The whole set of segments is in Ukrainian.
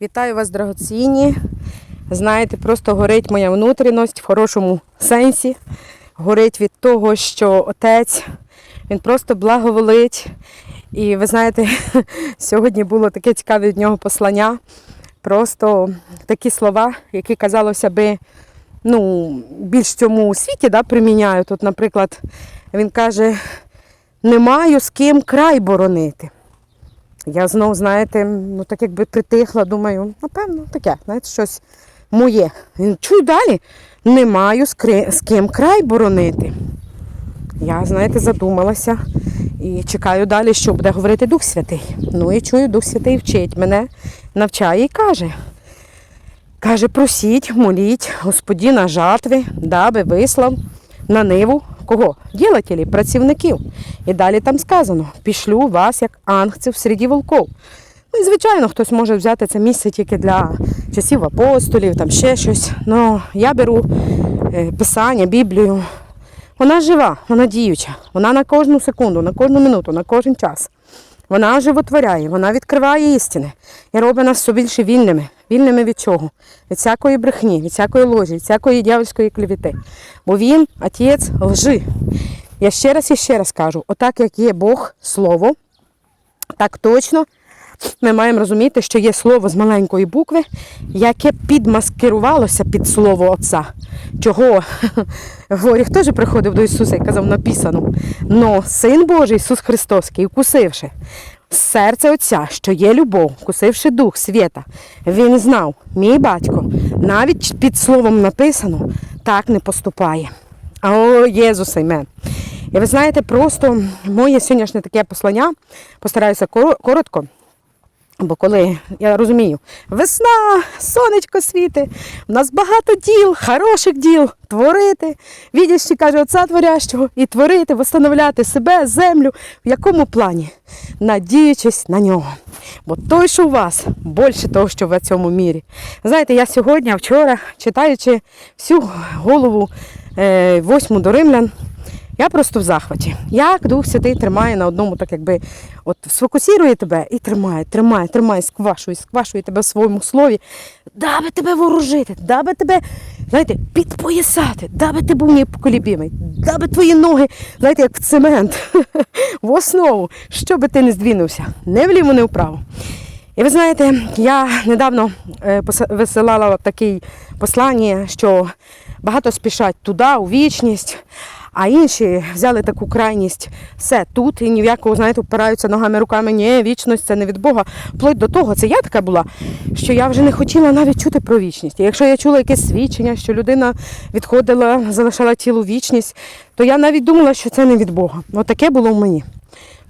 Вітаю вас, драгоцінні. Знаєте, просто горить моя внутрішність в хорошому сенсі. Горить від того, що отець він просто благоволить. І ви знаєте, сьогодні було таке цікаве від нього послання. Просто такі слова, які казалося би, ну, більш цьому світі да, приміняють. От, наприклад, він каже: не маю з ким край боронити. Я знов, знаєте, ну так якби притихла, думаю, напевно, таке, знаєте, щось моє. Чую далі, не маю з, кри... з ким край боронити. Я, знаєте, задумалася і чекаю далі, що буде говорити Дух Святий. Ну і чую, Дух Святий вчить мене, навчає і каже. Каже, просіть, моліть Господіна жатви, даби вислав на ниву кого? Ділателів, працівників. І далі там сказано: пішлю вас як ангців серед волков. Ну і звичайно, хтось може взяти це місце тільки для часів апостолів, там ще щось. Ну я беру е, писання, Біблію. Вона жива, вона діюча, вона на кожну секунду, на кожну минуту, на кожен час. Вона животворяє, вона відкриває істини і робить нас все більше вільними. Вільними від чого? Від всякої брехні, від всякої ложі, від всякої дьявольської клівіти. Бо він отець лжи. Я ще раз і ще раз кажу: отак як є Бог, Слово, так точно ми маємо розуміти, що є слово з маленької букви, яке підмаскирувалося під слово Отця. Чого Горіх теж приходив до Ісуса і казав, написано. Но Син Божий Ісус Христовський, вкусивши серце Отця, що є любов, вкусивши дух свята, він знав, мій батько, навіть під словом написано, так не поступає. О, Єзус, Імен. І ви знаєте, просто моє сьогоднішнє таке послання, постараюся коротко. Бо коли я розумію, весна, сонечко світи, у нас багато діл, хороших діл, творити, відящі, каже, отця творящого, і творити, встановляти себе, землю. В якому плані? Надіючись на нього. Бо той, що у вас, більше того, що в цьому мірі. Знаєте, я сьогодні, вчора, читаючи всю голову е, восьму до римлян, я просто в захваті. Як Дух Святий тримає на одному, так якби от сфокусує тебе і тримає, тримає, тримає, сквашує, сквашує тебе в своєму слові, даби тебе ворожити, даби тебе, знаєте, підпоясати, даби ти був непоколібімий, даби твої ноги, знаєте, як в цемент, в основу, що би ти не здвинувся, не вліво, не вправо. І ви знаєте, я недавно е, висилала таке послання, що багато спішать туди, у вічність, а інші взяли таку крайність все тут і ні в якого, знаєте, впираються ногами, руками. Ні, вічність це не від Бога. Вплоть до того, це я така була, що я вже не хотіла навіть чути про вічність. І якщо я чула якесь свідчення, що людина відходила, залишала тілу вічність, то я навіть думала, що це не від Бога. Отаке було в мені.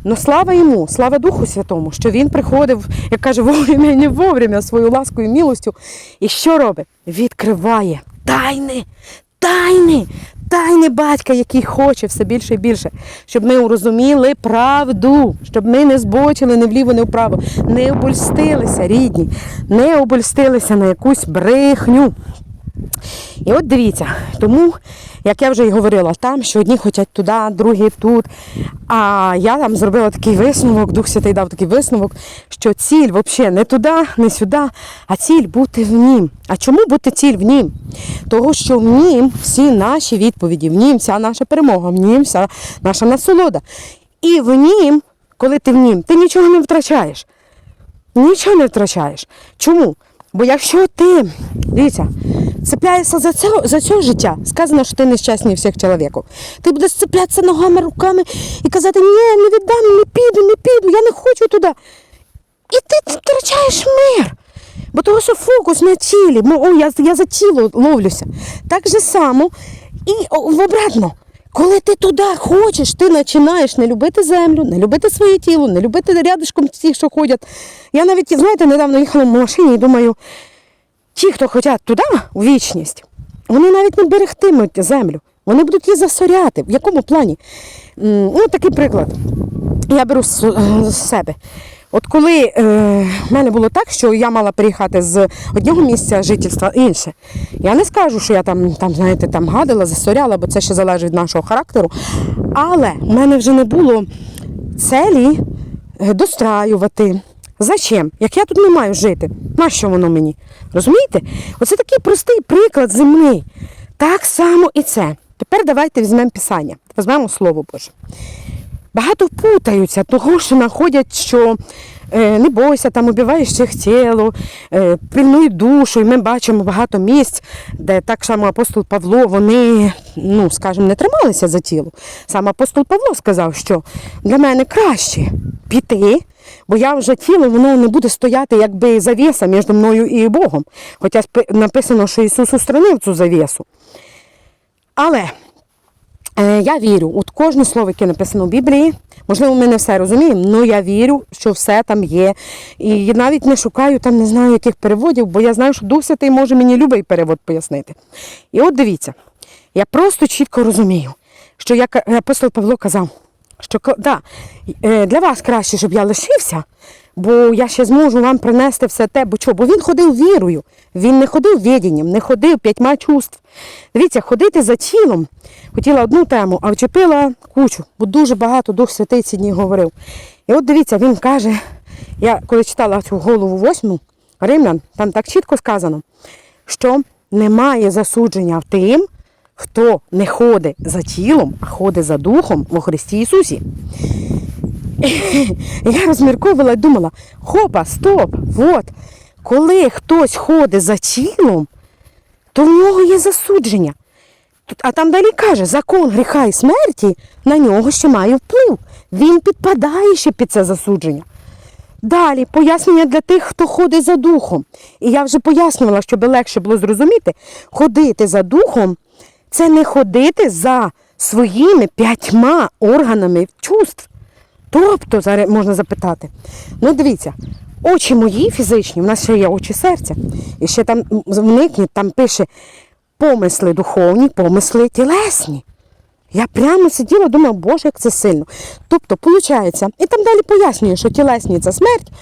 Ну слава йому, слава Духу Святому, що він приходив, як каже, вовремя і не вовремя свою ласкою і милостю. І що робить? Відкриває тайни, тайни, тайни батька, який хоче все більше і більше, щоб ми урозуміли правду, щоб ми не збочили ні вліво, ні вправо, не обольстилися, рідні, не обольстилися на якусь брехню. І от дивіться, тому, як я вже й говорила, там, що одні хочуть туди, другі тут. А я там зробила такий висновок, Дух Святий дав такий висновок, що ціль взагалі не туди, не сюди, а ціль бути в нім. А чому бути ціль в нім? Того, що в нім всі наші відповіді, в нім вся наша перемога, в нім вся наша насолода. І в нім, коли ти в нім, ти нічого не втрачаєш. Нічого не втрачаєш. Чому? Бо якщо ти, дивіться, цепляєшся за це, за це життя, сказано, що ти нещасний всіх чоловіків. Ти будеш цеплятися ногами, руками і казати, ні, не віддам, не піду, не піду, я не хочу туди. І ти втрачаєш мир. Бо того, що фокус на тілі, о, я, я за тіло ловлюся. Так же само і в обратно. Коли ти туди хочеш, ти починаєш не любити землю, не любити своє тіло, не любити рядишком всіх, що ходять. Я навіть, знаєте, недавно їхала в машині і думаю, ті, хто хочуть туди, у вічність, вони навіть не берегтимуть землю. Вони будуть її засоряти. В якому плані? Ну, такий приклад. Я беру з, з себе. От коли е, в мене було так, що я мала переїхати з одного місця жительства інше, я не скажу, що я там, там знаєте, там гадила, засоряла, бо це ще залежить від нашого характеру. Але в мене вже не було целі е, достраювати, Зачем? Як я тут не маю жити? Нащо воно мені? Розумієте? Оце такий простий приклад земний. Так само і це. Тепер давайте візьмемо Писання, візьмемо Слово Боже. Багато путаються, того, що знаходять, що е, не бойся, там убиваєш всіх тіло, е, пильнуй душу. І ми бачимо багато місць, де так само апостол Павло, вони, ну, скажімо, не трималися за тіло. Сам апостол Павло сказав, що для мене краще піти, бо я вже тіло, воно не буде стояти якби завіса між мною і Богом. Хоча написано, що Ісус устранив цю завісу. Але Е, Я вірю, от кожне слово, яке написано в Біблії, можливо, ми не все розуміємо, але я вірю, що все там є. І навіть не шукаю там, не знаю, яких переводів, бо я знаю, що Дух Святий може мені любий перевод пояснити. І от дивіться, я просто чітко розумію, що як апостол Павло казав, що да, е, для вас краще, щоб я лишився, бо я ще зможу вам принести все те, бо чого? Бо він ходив вірою, він не ходив відінням, не ходив п'ятьма чувств. Дивіться, ходити за тілом, хотіла одну тему, а вчепила кучу, бо дуже багато Дух Святий ці дні говорив. І от дивіться, він каже, я коли читала цю голову восьму римлян, там так чітко сказано, що немає засудження в тим, хто не ходить за тілом, а ходить за духом во Христі Ісусі. Я розмірковувала і думала, хопа, стоп, от, коли хтось ходить за тілом, то в нього є засудження. А там далі каже, закон гріха і смерті на нього ще має вплив. Він підпадає ще під це засудження. Далі пояснення для тих, хто ходить за духом. І я вже пояснювала, щоб легше було зрозуміти, ходити за духом це не ходити за своїми п'ятьма органами чувств. Тобто, зараз можна запитати, ну дивіться, очі мої фізичні, в нас ще є очі серця, і ще там м, вникніть, там пише помисли духовні, помисли тілесні. Я прямо сиділа, думала, боже, як це сильно. Тобто, виходить, і там далі пояснює, що тілесні це смерть,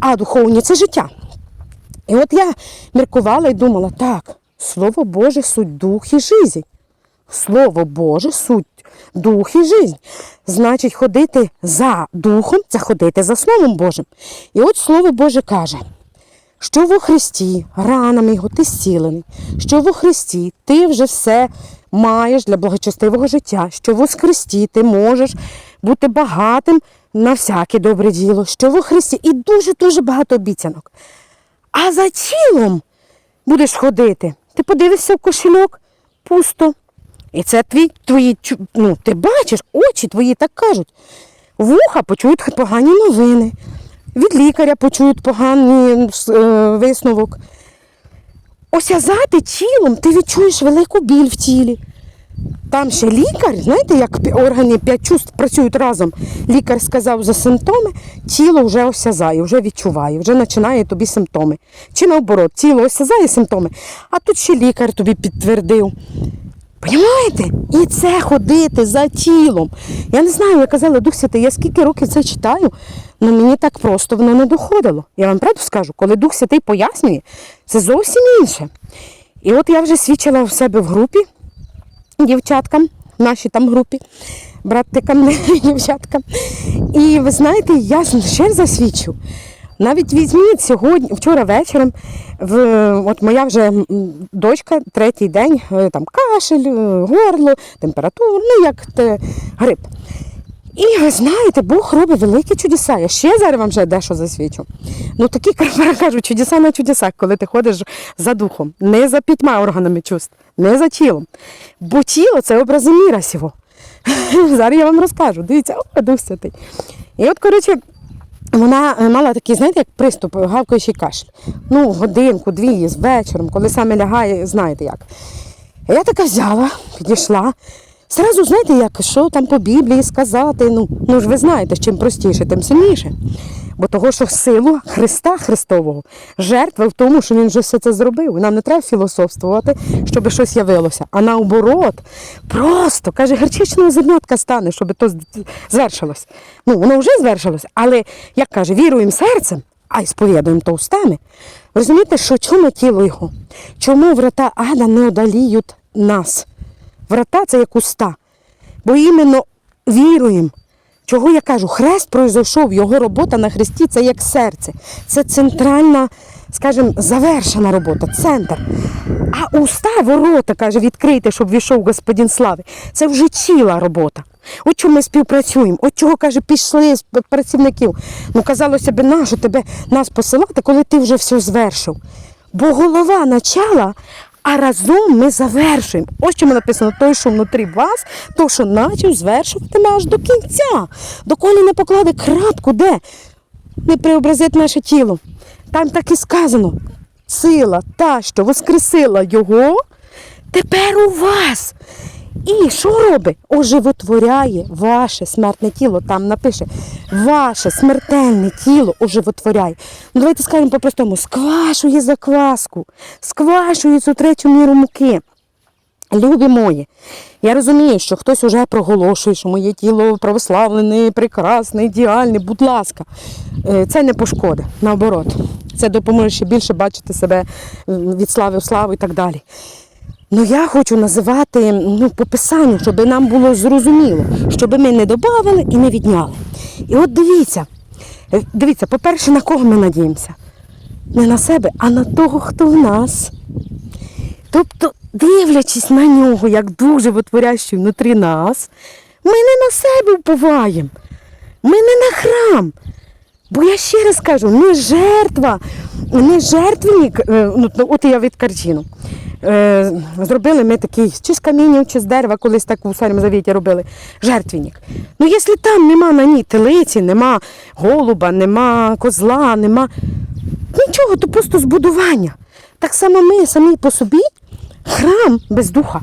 а духовні це життя. І от я міркувала і думала, так, Слово Боже, суть дух і жизнь. Слово Боже, суть дух і жизнь. Значить, ходити за духом це ходити за Словом Божим. І от Слово Боже каже, що во Христі ранами його ти зцілений, що во Христі ти вже все маєш для благочестивого життя, що во Христі ти можеш бути багатим на всяке добре діло, що во Христі і дуже-дуже багато обіцянок. А за тілом будеш ходити. Ти подивишся в кошельок, пусто. І це твій, твої, ну, ти бачиш, очі твої так кажуть. Вуха почують погані новини, від лікаря почують поганий е, висновок. Осязати тілом ти відчуєш велику біль в тілі. Там ще лікар, знаєте, як органи п'ять чувств працюють разом. Лікар сказав за симптоми, тіло вже осязає, вже відчуває, вже починає тобі симптоми. Чи наоборот, тіло осязає симптоми, а тут ще лікар тобі підтвердив. Понімаєте? І це ходити за тілом. Я не знаю, я казала Дух Святий, я скільки років це читаю, але мені так просто воно не доходило. Я вам правду скажу, коли Дух Святий пояснює, це зовсім інше. І от я вже свідчила в себе в групі дівчаткам, в нашій там групі, братикам, дівчаткам. І ви знаєте, я ще засвідчу. Навіть візьміть сьогодні, вчора вечором, в, от моя вже дочка, третій день, е, там кашель, е, горло, температура, ну як те, грип. І ви знаєте, Бог робить великі чудеса. Я ще зараз вам вже дещо засвідчу. Ну такі кажуть, чудеса на чудесах, коли ти ходиш за духом, не за п'ятьма органами чувств, не за тілом. Бо тіло це образи міра сього. Зараз я вам розкажу. Дивіться, о, Дух Святий. І от, коротше, вона е, мала такий, знаєте, як приступ, е, гавкаючий кашель. Ну, годинку, дві, з вечором, коли саме лягає, знаєте як. Я така взяла, підійшла. Зразу, знаєте, як, що там по Біблії сказати. Ну, ну ж ви знаєте, чим простіше, тим сильніше. Бо того, що силу Христа Христового, жертва в тому, що він вже все це зробив. Нам не треба філософствувати, щоб щось явилося. А наоборот, просто каже, герчичного зернятка стане, щоб то звершилось. Ну, воно вже звершилось, але як каже, віруємо серцем, а й сповідуємо то устами. Розумієте, що чому тіло його? Чому врата ада не одаліють нас? Врата це як уста. Бо іменно віруємо. Чого я кажу? Хрест пройшов, його робота на хресті це як серце. Це центральна, скажімо, завершена робота, центр. А уста, ворота, каже, відкрийте, щоб війшов Господин слави. Це вже ціла робота. От чому ми співпрацюємо, от чого, каже, пішли з працівників. Ну, казалося б, нащо тебе нас посилати, коли ти вже все звершив. Бо голова начала, а разом ми завершуємо. Ось чому написано, той, що внутрі вас, то, що начав, звершуватиме аж до кінця. Доколи не покладе крапку, де не преобразить наше тіло. Там так і сказано. Сила та, що воскресила його, тепер у вас. І що робить? Оживотворяє ваше смертне тіло. Там напише, ваше смертельне тіло оживотворяє. Ну, давайте скажемо по-простому, сквашує закваску, сквашує цю третю міру муки. Любі мої, я розумію, що хтось уже проголошує, що моє тіло православлене, прекрасне, ідеальне. Будь ласка, Е, це не пошкоди, наоборот. Це допоможе ще більше бачити себе від слави в славу і так далі. Ну я хочу називати ну, по писанню, щоб нам було зрозуміло, щоб ми не додавали і не відняли. І от дивіться, е, дивіться, по-перше, на кого ми надіємося? Не на себе, а на того, хто в нас. Тобто, дивлячись на нього, як дуже витворящий внутрі нас, ми не на себе впливаємо, ми не на храм. Бо я ще раз кажу, не жертва, не жертвенник, е, ну, от я від картину. Е, зробили ми такий, чи з каміння, чи з дерева, колись так у Старому Завіті робили, жертвенник. Ну, якщо там нема на ній телиці, нема голуба, нема козла, нема нічого, то просто збудування. Так само ми самі по собі храм без духа.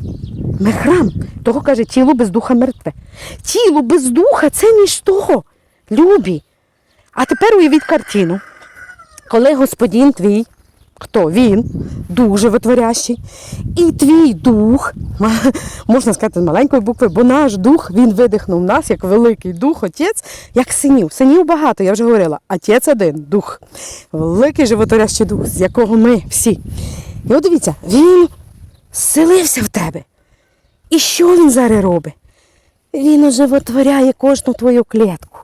Ми храм. Того каже, тіло без духа мертве. Тіло без духа це ніщо. Любі. А тепер уявіть картину. Коли господин твій, хто він, дуже витворящий, і твій дух, можна сказати з маленької букви, бо наш дух він видихнув нас як великий дух, отець, як синів. Синів багато, я вже говорила. Отець один дух. Великий животворящий дух, з якого ми всі. І от дивіться, він зселився в тебе. І що він зараз робить? Він оживотворяє кожну твою клітку.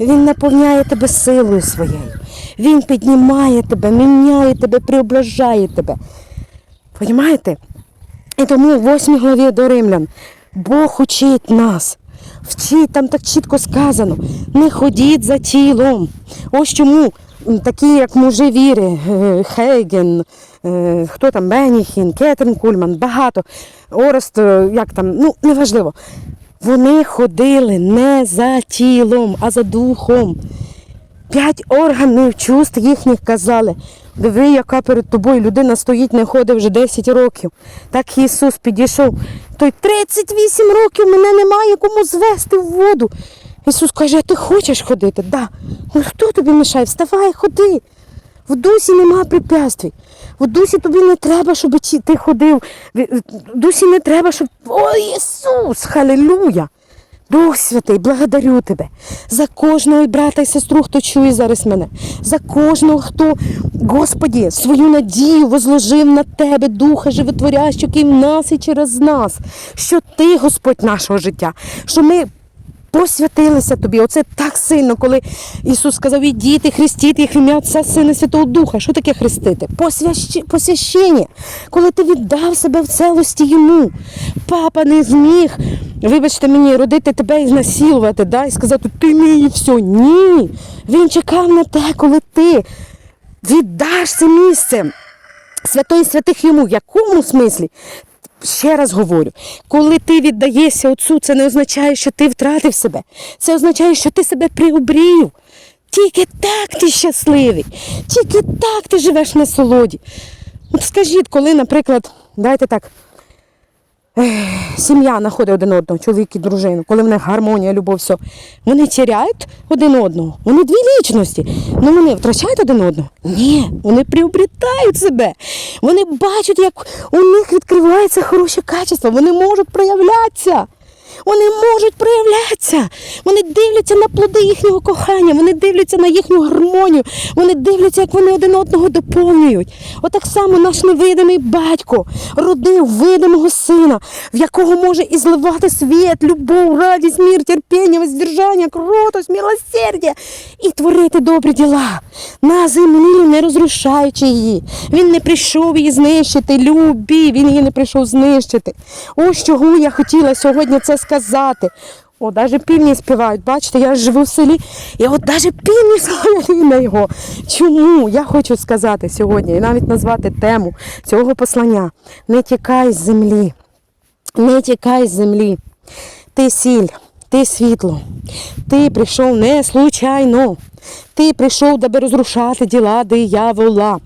Він наповняє тебе силою своєю. Він піднімає тебе, міняє тебе, преображає тебе. Понімаєте? І тому в 8 главі до римлян Бог учить нас. Вчить, там так чітко сказано, не ходіть за тілом. Ось чому такі, як мужі віри, е, Хейген, е, хто там, Беніхін, Кетрин Кульман, багато, Орест, е, як там, ну, неважливо. Вони ходили не за тілом, а за духом. П'ять органів чувств їхніх казали. Диви, яка перед тобою людина стоїть, не ходить вже 10 років. Так Ісус підійшов. Той 38 років мене немає кому звести в воду. Ісус каже, а ти хочеш ходити? Да. Ну хто тобі мішає? Вставай, ходи. В дусі нема препятствий. В дусі тобі не треба, щоб ти ходив. В дусі не треба, щоб. О, Ісус! Халилуя! Дух Святий, благодарю тебе за кожного брата і сестру, хто чує зараз мене, за кожного, хто, Господі, свою надію возложив на тебе, Духа Животворящого, який в нас і через нас, що ти, Господь нашого життя, що ми посвятилися тобі. Оце так сильно, коли Ісус сказав, ідіть і хрестіть їх ім'я Отця, Сина Святого Духа. Що таке хрестити? Посвящ... Посвящення. Коли ти віддав себе в целості йому. Папа не зміг, вибачте мені, родити тебе і знасилувати, да? і сказати, ти мій все. Ні. Він чекав на те, коли ти віддаш це місце. Святої святих йому. В якому смислі? Ще раз говорю, коли ти віддаєшся Отцу, це не означає, що ти втратив себе. Це означає, що ти себе приобрів. Тільки так ти щасливий, тільки так ти живеш на солоді. От скажіть, коли, наприклад, дайте так, сім'я знаходить один одного, чоловік і дружину, коли в них гармонія, любов, все, вони тіряють один одного. Вони дві лічності. Ну вони втрачають один одного? Ні, вони приобретають себе. Вони бачать, як у них відкривається хороше качество, вони можуть проявлятися. Вони можуть проявлятися. Вони дивляться на плоди їхнього кохання, вони дивляться на їхню гармонію, вони дивляться, як вони один одного доповнюють. Отак само наш невидимий батько родив видимого сина, в якого може і зливати світ, любов, радість, мір, терпіння, воздержання, кротость, милосердя і творити добрі діла на землі, не розрушаючи її. Він не прийшов її знищити, любі, він її не прийшов знищити. Ось чого я хотіла сьогодні це сказати. О, навіть півні співають. Бачите, я живу в селі, і от навіть півні славили на його. Чому? Я хочу сказати сьогодні і навіть назвати тему цього послання. Не тікай з землі. Не тікай з землі. Ти сіль, ти світло. Ти прийшов не случайно. Ти прийшов, даби розрушати діла диявола.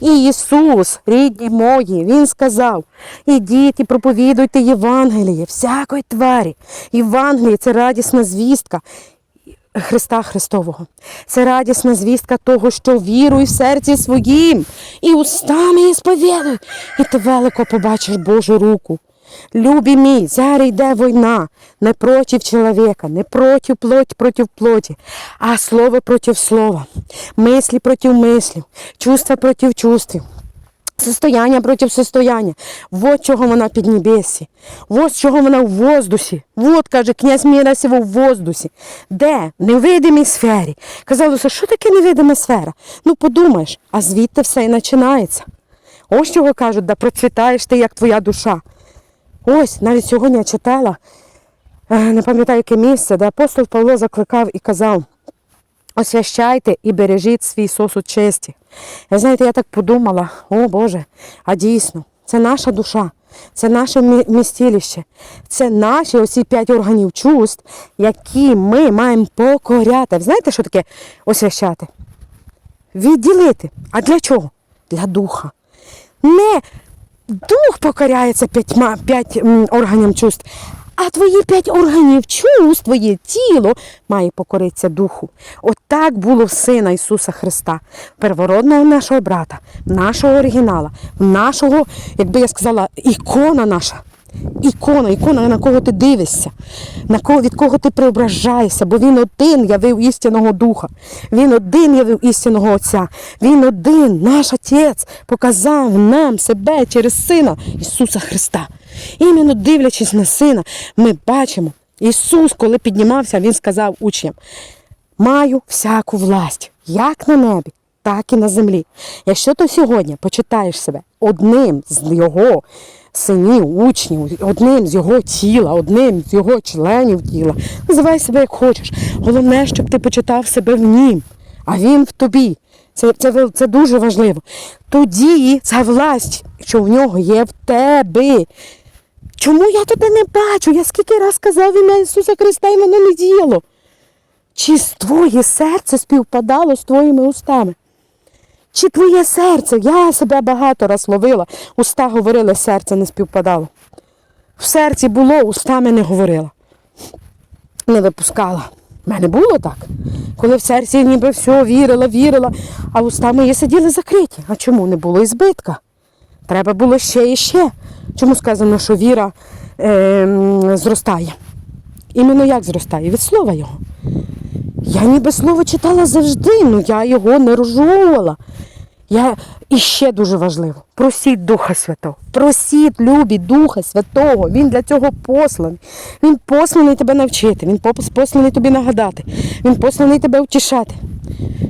І Ісус, рідні мої, Він сказав: ідіть і проповідуйте Євангеліє всякої тварі. Євангеліє це радісна звістка. Христа Христового. Це радісна звістка того, що віруй в серці своїм і устами і сповідуй, і ти велико побачиш Божу руку. Любі мій, зараз йде війна не проти чоловіка, не проти плоть проти плоті, а слово проти слова, мислі проти мислів, чувства проти чувств. Состояння проти состояння. Вот чого вона під небесі. Вот чого вона в воздусі. Вот, каже, князь міра сього в воздусі. Де? В невидимій сфері. Казалося, що таке невидима сфера? Ну подумаєш, а звідти все і починається. Ось чого кажуть, да процвітаєш ти, як твоя душа. Ось, навіть сьогодні я читала, е, не пам'ятаю, яке місце, де апостол Павло закликав і казав, освящайте і бережіть свій сосуд честі. Я знаєте, я так подумала, о Боже, а дійсно, це наша душа, це наше мі- містілище, це наші оці п'ять органів чувств, які ми маємо покоряти. Знаєте, що таке освящати? Відділити. А для чого? Для духа. Не дух покоряється п'ятьма, п'ять органам чувств, а твої п'ять органів чувств, твоє тіло має покоритися духу. От так було в Сина Ісуса Христа, первородного нашого брата, нашого оригінала, нашого, якби я сказала, ікона наша. Ікона, ікона, на кого ти дивишся, на кого, від кого ти преображаєшся, бо він один явив істинного духа, він один явив істинного Отця, він один, наш Отець, показав нам себе через Сина Ісуса Христа. Іменно дивлячись на Сина, ми бачимо, Ісус, коли піднімався, Він сказав учням, маю всяку власть, як на небі, так і на землі. Якщо ти сьогодні почитаєш себе одним з його синів, учнів, одним з його тіла, одним з його членів тіла, називай себе як хочеш. Головне, щоб ти почитав себе в нім, а він в тобі. Це, це, це дуже важливо. Тоді ця власть, що в нього є в тебе. Чому я тебе не бачу? Я скільки раз казав ім'я Ісуса Христа і воно не діяло. Чи твоє серце співпадало з твоїми устами? Чи твоє серце? Я себе багато раз ловила, уста говорили, серце не співпадало. В серці було, устами не говорила. Не випускала. У мене було так. Коли в серці ніби все вірила, вірила, а уста мої сиділи закриті. А чому не було і збитка? Треба було ще і ще. Чому сказано, що віра е, зростає? Іменно як зростає? Від слова його. Я ніби слово читала завжди, але я його не розжовувала. Я і ще дуже важливо, просіть Духа Святого. Просіть, любі Духа Святого. Він для цього посланий. Він посланий тебе навчити, він посланий тобі нагадати, він посланий тебе втішати.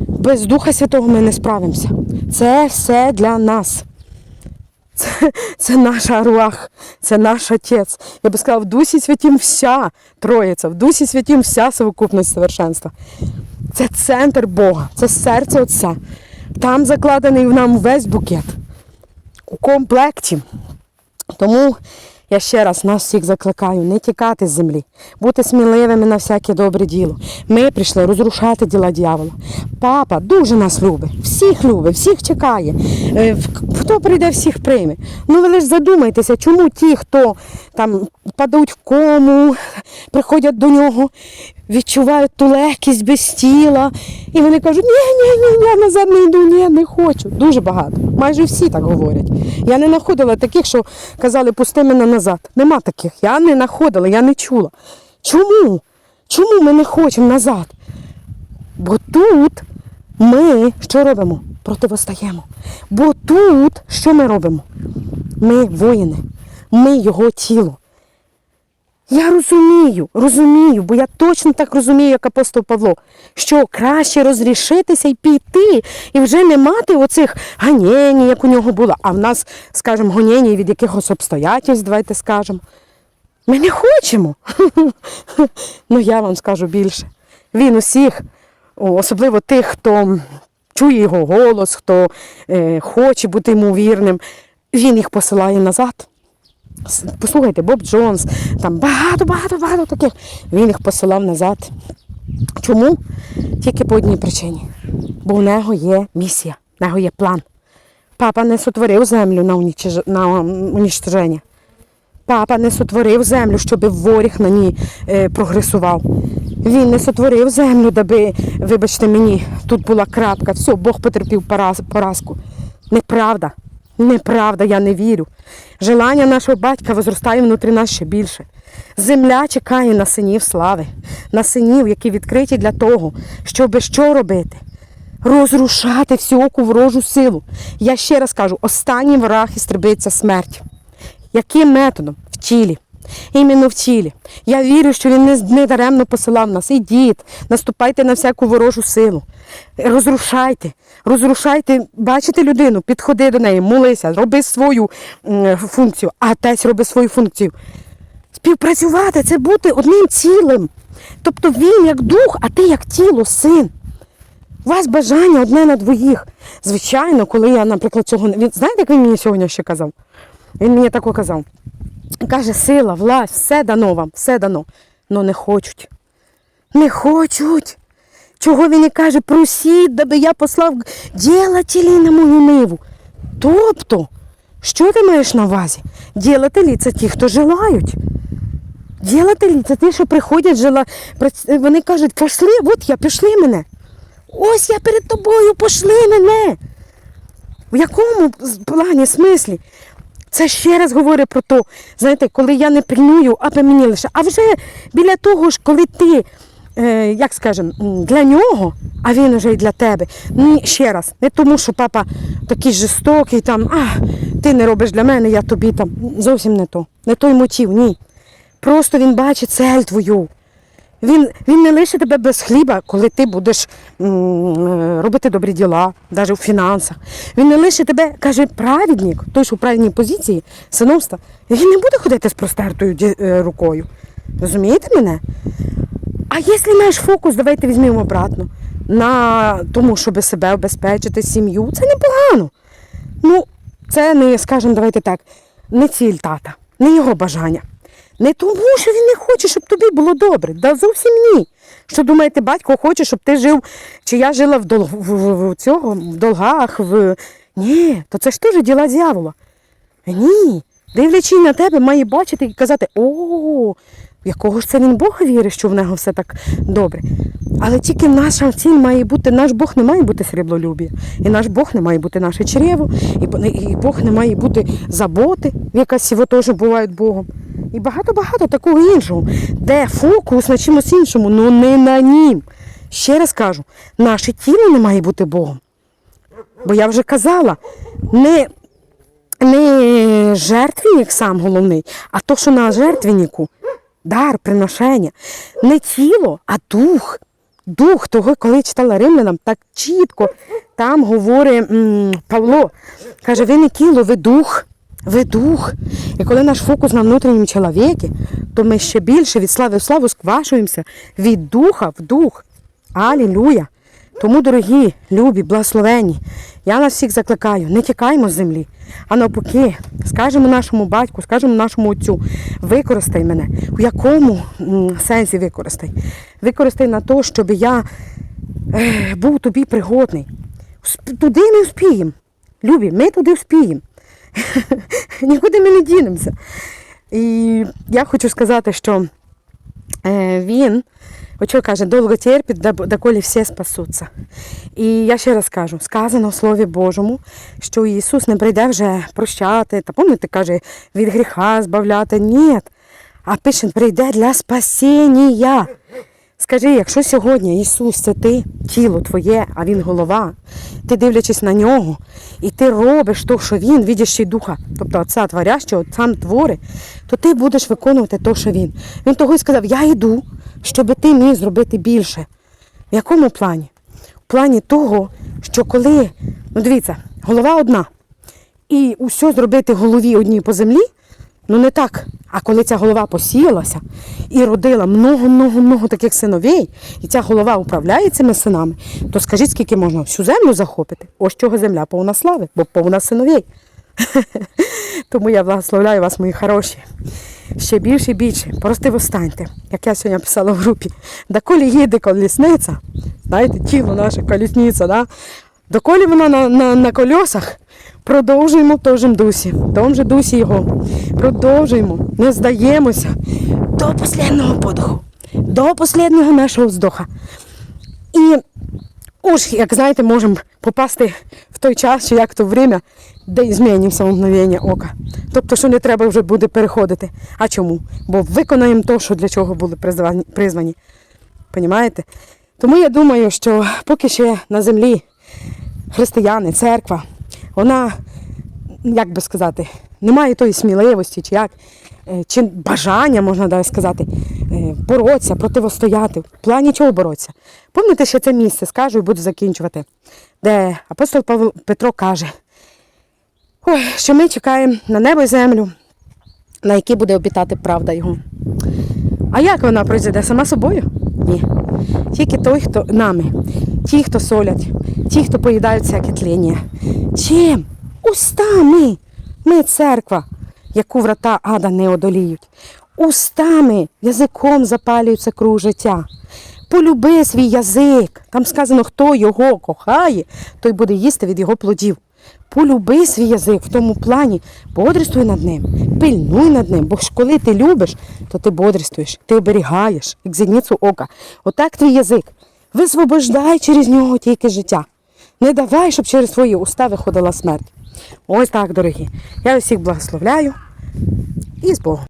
Без Духа Святого ми не справимося. Це все для нас. Це, це наша руах, це наш отець. Я би сказала, в Дусі Святім вся Троїця, в Дусі Святім вся совокупність совершенства. Це центр Бога, це серце Отця. Там закладений в нам весь букет у комплекті. Тому я ще раз нас всіх закликаю не тікати з землі, бути сміливими на всяке добре діло. Ми прийшли розрушати діла дьявола. Папа дуже нас любить, всіх любить, всіх чекає. Е, Хто прийде, всіх прийме. Ну ви лише задумайтеся, чому ті, хто там падуть в кому, приходять до нього, відчувають ту легкість без тіла. І вони кажуть, ні, ні, ні, я назад не йду, ні, не хочу. Дуже багато. Майже всі так говорять. Я не знаходила таких, що казали, пусти мене назад. Нема таких. Я не знаходила, я не чула. Чому? Чому ми не хочемо назад? Бо тут ми що робимо? Противостаємо. Бо тут що ми робимо? Ми воїни, ми його тіло. Я розумію, розумію, бо я точно так розумію, як апостол Павло, що краще розрішитися і піти, і вже не мати оцих ганєній, як у нього було. А в нас, скажімо, гонєній від якихось обстоятельств, давайте скажемо. Ми не хочемо. Ну я вам скажу більше. Він усіх, особливо тих, хто чує його голос, хто е, хоче бути йому вірним, він їх посилає назад. Послухайте, Боб Джонс, там багато, багато, багато таких. Він їх посилав назад. Чому? Тільки по одній причині. Бо в нього є місія, в нього є план. Папа не сотворив землю на, унічиж... на унічтоження. Папа не сотворив землю, щоб воріг на ній е, прогресував. Він не сотворив землю, даби, вибачте мені, тут була крапка. Все, Бог потерпів поразку. Неправда. Неправда, я не вірю. Желання нашого батька возростає внутрі нас ще більше. Земля чекає на синів слави, на синів, які відкриті для того, щоби що робити? Розрушати всяку ворожу силу. Я ще раз кажу, останній враг істребиться смерть. Яким методом? В тілі. Іменно в тілі. Я вірю, що він не, даремно посилав нас. Ідіть, наступайте на всяку ворожу силу. Розрушайте, розрушайте, бачите людину, підходи до неї, молися, роби свою функцію, а отець роби свою функцію. Співпрацювати це бути одним цілим. Тобто він як дух, а ти як тіло, син. У вас бажання одне на двоїх. Звичайно, коли я, наприклад, цього не. Знаєте, як він мені сьогодні ще казав? Він мені тако казав. Каже, сила, власть, все дано вам, все дано. Но не хочуть. Не хочуть. Чого він і каже, просіть, даби я послав ділателі на мою ниву. Тобто, що ти маєш на увазі? Ділателі це ті, хто желають. Ділателі це ті, що приходять, жила... вони кажуть, пошли, от я, пішли мене. Ось я перед тобою, пошли мене. В якому плані, смислі? Це ще раз говорю про те, знаєте, коли я не пильную, аби мені лише. А вже біля того ж, коли ти, е, як скажемо, для нього, а він вже й для тебе. Ні, ще раз, не тому, що папа такий жорстокий, там, а, ти не робиш для мене, я тобі там. Зовсім не то. Не той мотив, ні. Просто він бачить цель твою. Він, він не лише тебе без хліба, коли ти будеш м, е, робити добрі діла, навіть у фінансах. Він не лише тебе, каже, праведник, той, що в правильній позиції, синовства, він не буде ходити з простертою е, рукою. Розумієте мене? А якщо маєш фокус, давайте візьмемо обратно на тому, щоб себе обезпечити, сім'ю, це непогано. Ну, це не, скажімо, давайте так, не ціль тата, не його бажання. Не тому, що він не хоче, щоб тобі було добре. Да зовсім ні. Що думаєте, батько хоче, щоб ти жив, чи я жила в, дол... в, в, цього, в долгах, в. Ні, то це ж теж діла дьявола. Ні. Дивлячись на тебе, має бачити і казати, о, якого ж це він Бога вірить, що в нього все так добре. Але тільки наша ціль має бути, наш Бог не має бути сріблолюбія, і наш Бог не має бути наше чрево, і, Бог не має бути заботи, якась його теж бувають Богом. І багато-багато такого іншого, де фокус на чимось іншому, але не на нім. Ще раз кажу, наше тіло не має бути Богом. Бо я вже казала, не, не жертвенник сам головний, а то, що на жертвеннику дар, приношення. Не тіло, а дух. Дух того, коли читала римлянам, так чітко там говорить Павло. Каже, ви не тіло, ви дух. Ви дух. І коли наш фокус на внутрішньому чоловіки, то ми ще більше від слави в славу сквашуємося від духа в дух. Алілюя! Тому, дорогі, любі, благословені, я нас всіх закликаю, не тікаймо з землі, а навпаки, скажемо нашому батьку, скажемо нашому отцю, використай мене. У якому сенсі використай? Використай на те, щоб я е, був тобі пригодний. Туди ми вспіємо. Любі, ми туди вспіємо. Нікуди ми не дінемося. І я хочу сказати, що е, він, От що каже, довго терпить, доколі всі спасуться. І я ще раз кажу, сказано в Слові Божому, що Ісус не прийде вже прощати, та пам'ятаєте, каже, від гріха збавляти. Ні. А пише, прийде для спасіння. Скажи, якщо сьогодні Ісус це ти, тіло твоє, а Він голова, ти дивлячись на нього, і ти робиш то, що він, відящий духа, тобто Отця творящого, сам твори, то ти будеш виконувати то, що він. Він того й сказав: Я йду, щоб ти міг зробити більше. В якому плані? В плані того, що коли, ну дивіться, голова одна, і усе зробити голові одній по землі, ну не так. А коли ця голова посіялася і родила много-много-много таких синовей, і ця голова управляє цими синами, то скажіть, скільки можна всю землю захопити? Ось чого земля повна слави, бо повна синовей. Тому я благословляю вас, мої хороші. Ще більше і більше. Просто встаньте, як я сьогодні писала в групі. Доколі їде колісниця, знаєте, тіло наше колісниця, да? доколі вона на, на, на колесах, продовжуємо в тому ж дусі, в тому ж дусі його. Продовжуємо, не здаємося до останнього подиху, до останнього нашого вздоха. І уж, як знаєте, можемо попасти в той час, чи як то время, де змінюється мгновення ока. Тобто, що не треба вже буде переходити. А чому? Бо виконаємо те, що для чого були призвані. Понімаєте? Тому я думаю, що поки ще на землі християни, церква, вона, як би сказати, не має тої сміливості, чи як, е, чи бажання, можна навіть сказати, е, боротися, противостояти. В плані чого боротися? Пам'ятаєте ще це місце, скажу і буду закінчувати, де апостол Павло Петро каже, ой, що ми чекаємо на небо і землю, на які буде обітати правда його. А як вона пройде? Сама собою? Ні. Тільки той, хто нами, ті, хто солять, ті, хто поїдають всяке тління. Чим? Устами. Ми церква, яку врата ада не одоліють. Устами, язиком запалюється круг життя. Полюби свій язик. Там сказано, хто його кохає, той буде їсти від його плодів. Полюби свій язик в тому плані, бодрствуй над ним, пильнуй над ним, бо ж коли ти любиш, то ти бодрствуєш, ти оберігаєш, як зіницю ока. Отак твій язик. Висвобождай через нього тільки життя. Не давай, щоб через твої уста виходила смерть. Ось так, дорогі. Я усіх благословляю і з Богом.